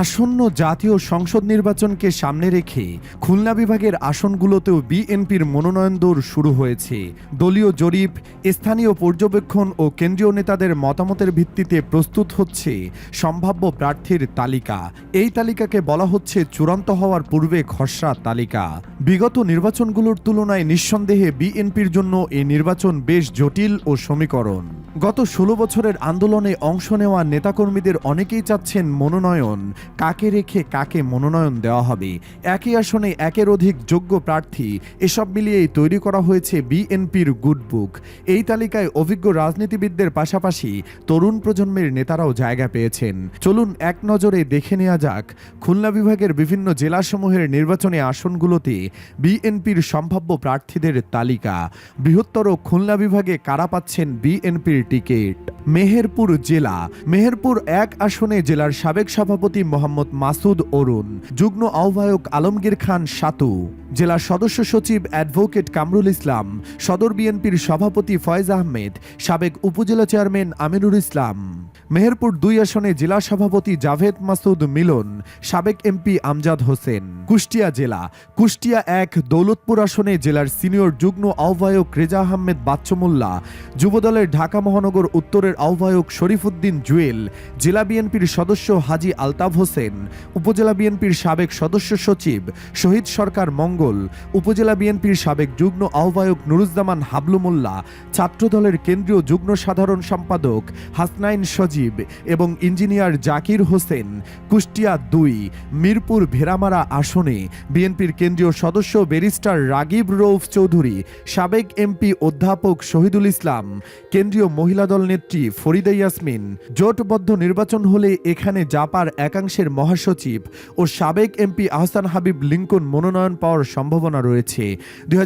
আসন্ন জাতীয় সংসদ নির্বাচনকে সামনে রেখে খুলনা বিভাগের আসনগুলোতেও বিএনপির মনোনয়ন দৌড় শুরু হয়েছে। দলীয় জরিপ, স্থানীয় পর্যবেক্ষণ ও কেন্দ্রীয় নেতাদের মতামতের ভিত্তিতে প্রস্তুত হচ্ছে সম্ভাব্য প্রার্থীর তালিকা। এই তালিকাকে বলা হচ্ছে চূড়ান্ত হওয়ার পূর্বে খসড়া তালিকা। বিগত নির্বাচনগুলোর তুলনায় নিঃসন্দেহে বিএনপির জন্য এই নির্বাচন বেশ জটিল ও সমীকরণ। গত ষোলো বছরের আন্দোলনে অংশ নেওয়া নেতাকর্মীদের অনেকেই চাচ্ছেন মনোনয়ন। কাকে রেখে কাকে মনোনয়ন দেওয়া হবে? একই আসনে একের অধিক যোগ্য প্রার্থী, এসব মিলিয়েই তৈরি করা হয়েছে বিএনপির গুড বুক। এই তালিকায় অভিজ্ঞ রাজনীতিবিদদের পাশাপাশি তরুণ প্রজন্মের নেতারাও জায়গা পেয়েছেন। চলুন এক নজরে দেখে নেওয়া যাক, খুলনা বিভাগের বিভিন্ন জেলাসমূহের নির্বাচনী আসনগুলোতে বিএনপির সম্ভাব্য প্রার্থীদের তালিকা। বৃহত্তর খুলনা বিভাগে কারা পাচ্ছেন বিএনপির টিকিট? মেহেরপুর জেলা। মেহেরপুর এক আসনে জেলার সাবেক সভাপতি মোহাম্মদ মাসুদ অরুণ, যুগ্ম আহ্বায়ক আলমগীর খান সাতু জেলার সদস্য সচিব অ্যাডভোকেট কামরুল ইসলাম, সদর বিএনপির সভাপতি ফয়েজ আহমেদ, সাবেক উপজেলা চেয়ারম্যান আমিনুর ইসলাম। মেহেরপুর দুই আসনে জেলা সভাপতি জাভেদ মাসুদ মিলন, সাবেক এমপি আমজাদ হোসেন। কুষ্টিয়া জেলা, কুষ্টিয়া এক দৌলতপুর আসনে জেলার সিনিয়র যুগ্ম আহ্বায়ক রেজা আহমেদ বাচ্চমোল্লা, যুবদলের ঢাকা মহানগর উত্তরের আহ্বায়ক শরীফুদ্দিন জুয়েল, জেলা বিএনপির সদস্য হাজি আলতাফ হোসেন, উপজেলা বিএনপির সাবেক সদস্য সচিব শহীদ সরকার মঙ্গল, উপজেলা বিএনপির সাবেক যুগ্ম আহ্বায়ক নুরুজ্জামান হাবলু মোল্লা, ছাত্রদলের কেন্দ্রীয় যুগ্ম সাধারণ সম্পাদক হাসনাইন সজীব এবং ইঞ্জিনিয়ার জাকির হোসেন, কুষ্টিয়া দুই, মিরপুর ভেরামারা আসনে বিএনপির কেন্দ্রীয় সদস্য ব্যারিস্টার রাগিব রৌফ চৌধুরী, সাবেক এমপি অধ্যাপক শহীদুল ইসলাম, কেন্দ্রীয় মহিলা দল নেত্রী ফরিদা ইয়াসমিন। জোটবদ্ধ নির্বাচন হলে এখানে জাপার একাংশের মহাসচিব ও সাবেক এমপি আহসান হাবিব লিঙ্কন মনোনয়ন পাওয়ার সম্ভাবনা রয়েছে। দুই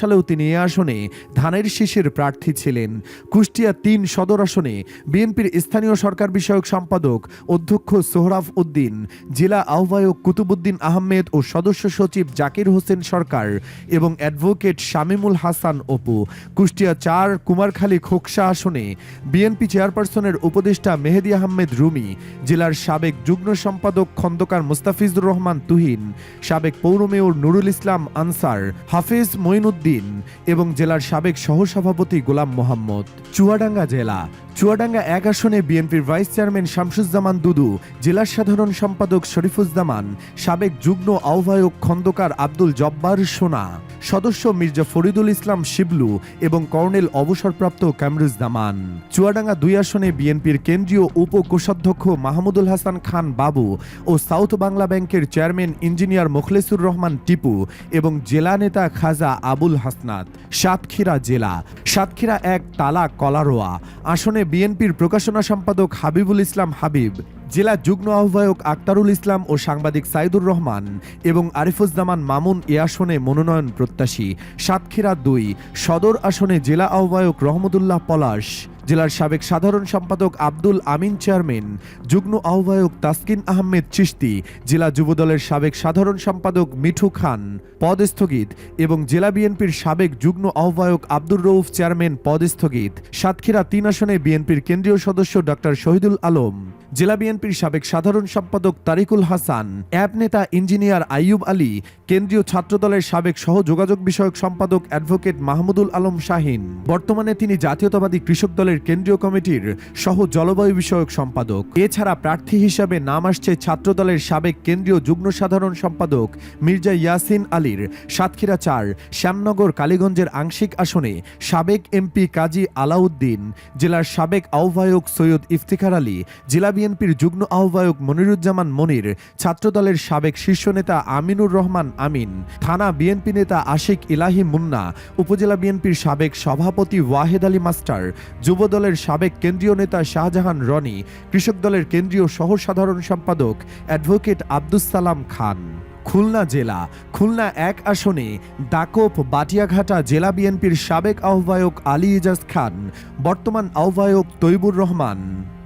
সালেও তিনি এ আসনে ধানের শীষের প্রার্থী ছিলেন। কুষ্টিয়া তিন সদর আসনে বিএনপির স্থানীয় সরকার বিষয়ক সম্পাদক অধ্যক্ষ সোহরাফ উদ্দিন, জেলা আহ্বায়ক কুতুবুদ্দিন আহমেদ ও সদস্য সচিব জাকির হোসেন সরকার এবং অ্যাডভোকেট শামিমুল হাসান অপু। কুষ্টিয়া চার, কুমারখালী খোকসা আসনে বিএনপি চেয়ারপারসনের উপদেষ্টা মেহেদি আহমেদ রুমি, জেলার সাবেক যুগ্ম সম্পাদক খন্দকার মুস্তাফিজুর রহমান তুহিন, সাবেক পৌর মেয়র নুরুল ইসলাম আনসার হাফিজ মঈনুদ্দিন এবং জেলার সাবেক সহসভাপতি গোলাম মোহাম্মদ। চুয়াডাঙ্গা জেলা। চুয়াডাঙ্গা এক আসনে বিএনপির ভাইস চেয়ারম্যান শামসুজ্জামান দুদু, জেলার সাধারণ সম্পাদক শরীফুজ্জামান, সাবেক যুগ্ম আহ্বায়ক খন্দকার আব্দুল জব্বার সোনা। সদস্য মির্জা ফরিদুল ইসলাম শিবলু এবং কর্নেল অবসরপ্রাপ্ত কামরুজ্জামান। চুয়াডাঙ্গা দুই আসনে বিএনপির কেন্দ্রীয় উপ কোষাধ্যক্ষ মাহমুদুল হাসান খান বাবু ও সাউথ বাংলা ব্যাংকের চেয়ারম্যান ইঞ্জিনিয়ার মোখলেসুর রহমান টিপু এবং জেলা নেতা খাজা আবুল হাসনাত। সাতক্ষীরা জেলা। সাতক্ষীরা এক তালা কলারোয়া। আসনে বিএনপির প্রকাশনা সম্পাদক হাবিবুল ইসলাম হাবিব। জেলা যুগ্ম আহ্বায়ক আক্তারুল ইসলাম ও সাংবাদিক সাইদুর রহমান এবং আরিফুজ্জামান মামুন এ আসনে মনোনয়ন প্রত্যাশী সাতক্ষীরা দুই সদর আসনে জেলা আহ্বায়ক রহমতুল্লাহ পলাশ, জেলার সাবেক সাধারণ সম্পাদক আব্দুল আমিন চেয়ারম্যান, যুগ্ম আহ্বায়ক তাসকিন আহমেদ চিশতি, জেলা যুবদলের সাবেক সাধারণ সম্পাদক মিঠু খান পদ স্থগিত এবং জেলা বিএনপির সাবেক যুগ্ম আহ্বায়ক আব্দুর রৌফ চেয়ারম্যান পদ স্থগিত সাতক্ষীরা তিন আসনে বিএনপির কেন্দ্রীয় সদস্য ডক্টর শহীদুল আলম। জেলা বিএনপির সাবেক সাধারণ সম্পাদক তারিকুল হাসান অ্যাব নেতা ইঞ্জিনিয়ার আইয়ুব আলী, কেন্দ্রীয় ছাত্রদলের সাবেক সহ যোগাযোগ বিষয়ক সম্পাদক অ্যাডভোকেট মাহমুদুল আলম শাহিন, বর্তমানে তিনি জাতীয়তাবাদী কৃষক দলের কেন্দ্রীয় কমিটির সহ জলবায়ু বিষয়ক সম্পাদক। এছাড়া প্রার্থী হিসাবে নাম আসছে ছাত্রদলের সাবেক কেন্দ্রীয় যুগ্ম সাধারণ সম্পাদক মির্জা ইয়াসিন আলীর, সাতক্ষীরা চার, শ্যামনগর কালীগঞ্জের আংশিক আসনে সাবেক এমপি কাজী আলাউদ্দিন, জেলার সাবেক আহ্বায়ক সৈয়দ ইফতিখার আলী, জেলা বিএনপির যুগ্ম আহ্বায়ক মনিরুজ্জামান মনির, ছাত্রদলের সাবেক শীর্ষ নেতা আমিনুর রহমান আমিন, থানা বিএনপি নেতা আশিক ইলাহি মুন্না, উপজেলা বিএনপির সাবেক সভাপতি ওয়াহেদ আলী মাস্টার, যুবদলের সাবেক কেন্দ্রীয় নেতা শাহজাহান রনি, কৃষক দলের কেন্দ্রীয় সহ সাধারণ সম্পাদক অ্যাডভোকেট আব্দুস সালাম খান। খুলনা জেলা, খুলনা এক আসনে, দাকোপ বাটিয়াঘাটা জেলা বিএনপির সাবেক আহ্বায়ক আলী ইজাজ খান, বর্তমান আহ্বায়ক তৈবুর রহমান।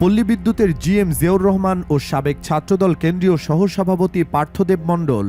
পল্লী বিদ্যুতের জিএম জিয়াউর রহমান ও সাবেক ছাত্রদল কেন্দ্রীয় সহসভাপতি পার্থদেব মণ্ডল।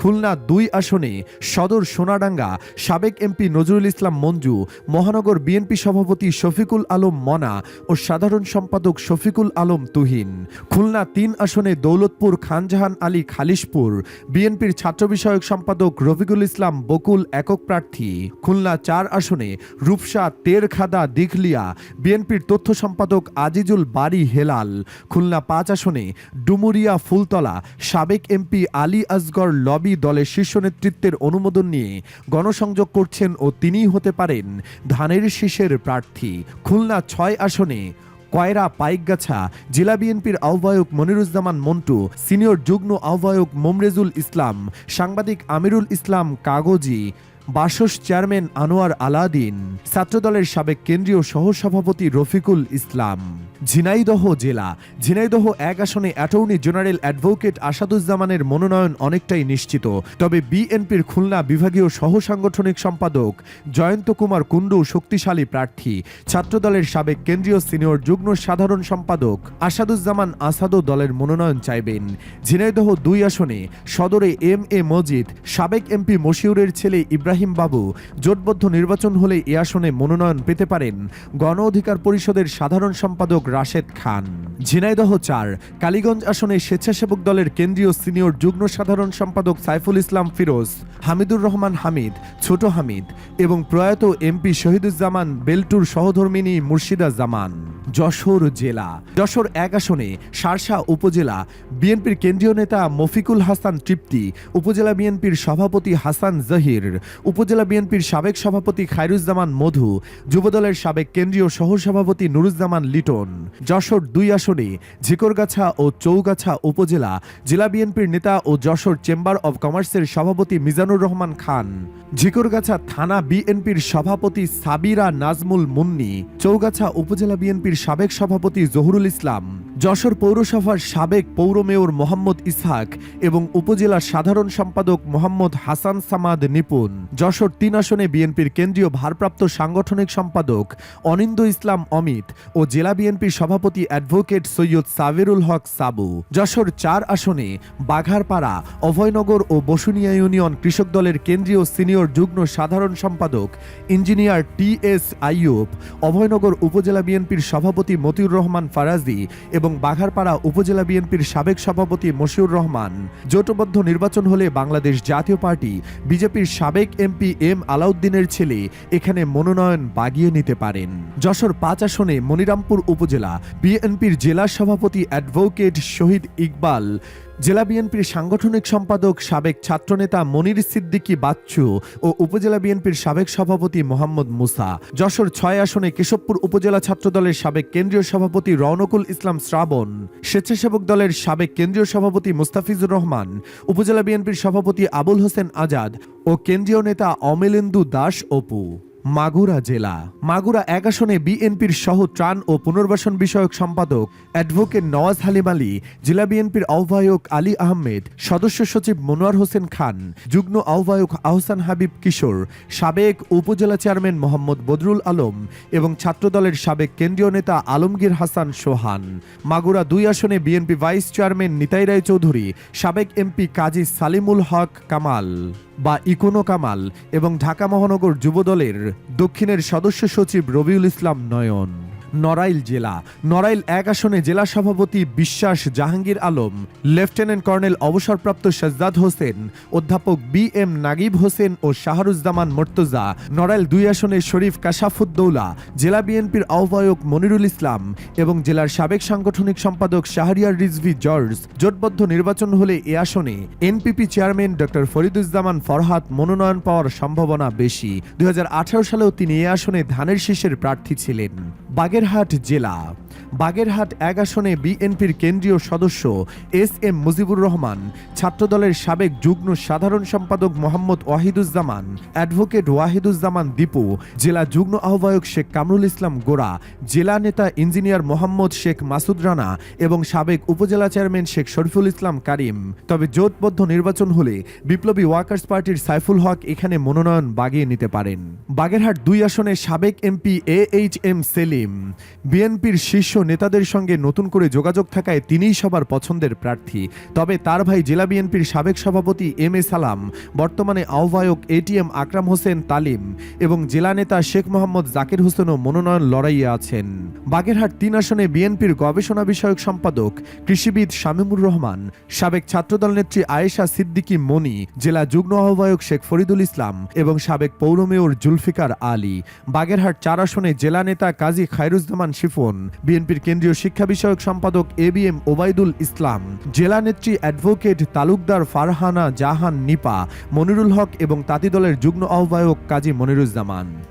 খুলনা দুই আসনে সদর সোনাডাঙ্গা, সাবেক এমপি নজরুল ইসলাম মঞ্জু, মহানগর বিএনপি সভাপতি শফিকুল আলম মনা ও সাধারণ সম্পাদক শফিকুল আলম তুহিন। খুলনা তিন আসনে দৌলতপুর খানজাহান আলী খালিশপুর, বিএনপির ছাত্র বিষয়ক সম্পাদক রফিকুল ইসলাম বকুল একক প্রার্থী। খুলনা চার আসনে রূপসা তেরখাদা দিঘলিয়া, বিএনপির তথ্য সম্পাদক আজিজুল বাড়ি হেলাল। খুলনা পাঁচ আসনে ডুমুরিয়া ফুলতলা, সাবেক এমপি আলী আসগর লবি দলের শীর্ষ নেতৃত্বের অনুমোদন নিয়ে গণসংযোগ করছেন ও তিনিই হতে পারেন ধানের শীষের প্রার্থী। খুলনা ছয় আসনে কয়রা পাইকগাছা, জেলা বিএনপির আহ্বায়ক মনিরুজ্জামান মন্টু, সিনিয়র যুগ্ম আহ্বায়ক মোমরেজুল ইসলাম, সাংবাদিক আমিরুল ইসলাম কাগজি বাসস চেয়ারম্যান আনোয়ার আলাদিন, ছাত্রদলের সাবেক কেন্দ্রীয় সহসভাপতি রফিকুল ইসলাম। ঝিনাইদহ জেলা, ঝিনাইদহ এক আসনে অ্যাটর্নি জেনারেল অ্যাডভোকেট আসাদুজ্জামানের মনোনয়ন অনেকটাই নিশ্চিত। তবে বিএনপির খুলনা বিভাগীয় সহসাংগঠনিক সম্পাদক জয়ন্ত কুমার কুণ্ডু শক্তিশালী প্রার্থী। ছাত্রদলের সাবেক কেন্দ্রীয় সিনিয়র যুগ্ম সাধারণ সম্পাদক আসাদুজ্জামান আসাদও দলের মনোনয়ন চাইবেন। ঝিনাইদহ দুই আসনে, সদরে এম এ মজিদ, সাবেক এমপি মশিউরের ছেলে ইব্রাহিম বাবু জোটবদ্ধ নির্বাচন হলে এ আসনে মনোনয়ন পেতে পারেন গণ অধিকার পরিষদের সাধারণ সম্পাদক রাশেদ খান। ঝিনাইদহ চার, কালীগঞ্জ আসনে স্বেচ্ছাসেবক দলের কেন্দ্রীয় সিনিয়র যুগ্ম সাধারণ সম্পাদক সাইফুল ইসলাম ফিরোজ, হামিদুর রহমান হামিদ, ছোট হামিদ এবং প্রয়াত এমপি শহীদুজ্জামান বেলটুর সহধর্মিনী মুর্শিদা জামান যশোর জেলা, যশোর এক আসনে সারসা উপজেলা, বিএনপির কেন্দ্রীয় নেতা মফিকুল হাসান তৃপ্তি, উপজেলা বিএনপির সভাপতি হাসান জহির উপজেলা বিএনপির সাবেক সভাপতি খায়রুজ্জামান মধু, যুবদলের সাবেক কেন্দ্রীয় সহসভাপতি নুরুজ্জামান লিটন। যশোর দুই আসনে, ঝিকরগাছা ও চৌগাছা উপজেলা, জেলা বিএনপির নেতা ও যশোর চেম্বার অব কমার্সের সভাপতি মিজানুর রহমান খান। ঝিকরগাছা থানা বিএনপির সভাপতি সাবিরা নাজমুল মুন্নি, চৌগাছা উপজেলা বিএনপির সাবেক সভাপতি জহুরুল ইসলাম। যশোর পৌরসভার সাবেক পৌর মেয়র মোহাম্মদ ইসহাক এবং উপজেলার সাধারণ সম্পাদক মোহাম্মদ হাসান সামাদ নিপুন যশোর তিন আসনে বিএনপির কেন্দ্রীয় ভারপ্রাপ্ত সাংগঠনিক সম্পাদক অনিন্দ ইসলাম অমিত ও জেলা বিএনপির সভাপতি অ্যাডভোকেট সৈয়দ সাবেরুল হক সাবু। যশোর চার আসনে বাঘারপাড়া, অভয়নগর ও বসুনিয়া ইউনিয়ন কৃষক দলের কেন্দ্রীয় সিনিয়র যুগ্ম সাধারণ সম্পাদক engineer T S Ayub, Abhaynagar উপজেলা বিএনপির সভাপতি মতিউর রহমান ফারাজি এবং বাঘারপাড়া উপজেলা বিএনপির সাবেক সভাপতি মশিউর রহমান। জোটবদ্ধ নির্বাচন হলে বাংলাদেশ জাতীয় পার্টি, বিজেপির সাবেক এমপি এম আলাউদ্দিনের ছেলে এখানে মনোনয়ন বাগিয়ে নিতে পারেন। যশোর পাঁচ আসনে মনিরামপুর উপজেলা, বিএনপির জেলা সভাপতি অ্যাডভোকেট শহীদ ইকবাল জেলা বিএনপির সাংগঠনিক সম্পাদক, সাবেক ছাত্রনেতা মনির সিদ্দিকী বাচ্চু ও উপজেলা বিএনপির সাবেক সভাপতি মোহাম্মদ মুসা। যশোর ছয় আসনে কেশবপুর উপজেলা ছাত্রদলের সাবেক কেন্দ্রীয় সভাপতি রৌনকুল ইসলাম শ্রাবণ, স্বেচ্ছাসেবক দলের সাবেক কেন্দ্রীয় সভাপতি মুস্তাফিজুর রহমান, উপজেলা বিএনপির সভাপতি আবুল হোসেন আজাদ ও কেন্দ্রীয় নেতা অমিলেন্দু দাস অপু। মাগুরা জেলা। মাগুরা এক আসনে বিএনপির সহ ত্রাণ ও পুনর্বাসন বিষয়ক সম্পাদক অ্যাডভোকেট নওয়াজ হালিম আলী, জেলা বিএনপির আহ্বায়ক আলী আহমেদ, সদস্য সচিব মনোয়ার হোসেন খান, যুগ্ম আহ্বায়ক আহসান হাবিব কিশোর, সাবেক উপজেলা চেয়ারম্যান মোহাম্মদ বদরুল আলম এবং ছাত্রদলের সাবেক কেন্দ্রীয় নেতা আলমগীর হাসান সোহান। মাগুরা দুই আসনে BNP vice chairman Nitai Roy Chowdhury, সাবেক এমপি কাজী সালিমুল হক কামাল। বা ইকোনো কামাল এবং ঢাকা মহানগর যুবদলের দক্ষিণের সদস্য সচিব রবিউল ইসলাম নয়ন। নড়াইল জেলা। নড়াইল এক আসনে জেলা সভাপতি বিশ্বাস জাহাঙ্গীর আলম, লেফটেন্যান্ট কর্নেল অবসরপ্রাপ্ত সাজ্জাদ হোসেন, অধ্যাপক বি এম নাগিব হোসেন ও শাহরুজ্জামান মর্তজা। নড়াইল দুই আসনে শরীফ কাশাফুদ্দৌলা, জেলা বিএনপির আহ্বায়ক মনিরুল ইসলাম এবং জেলার সাবেক সাংগঠনিক সম্পাদক শাহরিয়ার রিজভি জর্জ। জোটবদ্ধ নির্বাচন হলে এ আসনে এনপিপি চেয়ারম্যান ডক্টর ফরিদুজ্জামান ফরহাদ মনোনয়ন পাওয়ার সম্ভাবনা বেশি। দুই হাজার আঠারো সালেও তিনি এ আসনে ধানের শীষের প্রার্থী ছিলেন। বাগেরহাট জেলা। বাগেরহাট এক আসনে বিএনপির কেন্দ্রীয় সদস্য এস এম মুজিবুর রহমান, ছাত্রদলের সাবেক যুগ্ম সাধারণ সম্পাদক মোহাম্মদ ওয়াহিদুজ্জামান, অ্যাডভোকেট ওয়াহিদুজ্জামান দীপু, জেলা যুগ্ম আহ্বায়ক শেখ কামরুল ইসলাম গোড়া, জেলা নেতা ইঞ্জিনিয়ার মোহাম্মদ শেখ মাসুদ রানা এবং সাবেক উপজেলা চেয়ারম্যান শেখ শরীফুল ইসলাম কারিম। তবে জোটবদ্ধ নির্বাচন হলে বিপ্লবী ওয়ার্কার্স পার্টির সাইফুল হক এখানে মনোনয়ন বাগিয়ে নিতে পারেন। বাগেরহাট দুই আসনে সাবেক MP A H M Selim, বিএনপির শীর্ষ নেতাদের সঙ্গে নতুন করে যোগাযোগ থাকায় তিনিই সবার পছন্দের প্রার্থী। তবে তার ভাই জেলা বিএনপির সাবেক সভাপতি এম এ সালাম, বর্তমানে আহ্বায়ক এটিএম আকরাম হোসেন তালিম এবং জেলা নেতা শেখ মোহাম্মদ জাকির হোসেনও মনোনয়ন লড়াইয়ে আছেন। বাগেরহাট তিন আসনে বিএনপির গবেষণা বিষয়ক সম্পাদক কৃষিবিদ শামীমুর রহমান, সাবেক ছাত্রদল নেত্রী আয়েশা সিদ্দিকী মনি, জেলা যুগ্ম আহ্বায়ক শেখ ফরিদুল ইসলাম এবং সাবেক পৌর মেয়র জুলফিকার আলী। বাগেরহাট চার আসনে জেলা নেতা কাজী খায়রুজ্জামান শিফন বিএনপির কেন্দ্রীয় শিক্ষা বিষয়ক সম্পাদক A B M Obaidul Islam, জেলা নেত্রী অ্যাডভোকেট তালুকদার ফারহানা জাহান নিপা, মনিরুল হক এবং তাঁতি দলের যুগ্ম আহ্বায়ক কাজী মনিরুজ্জামান।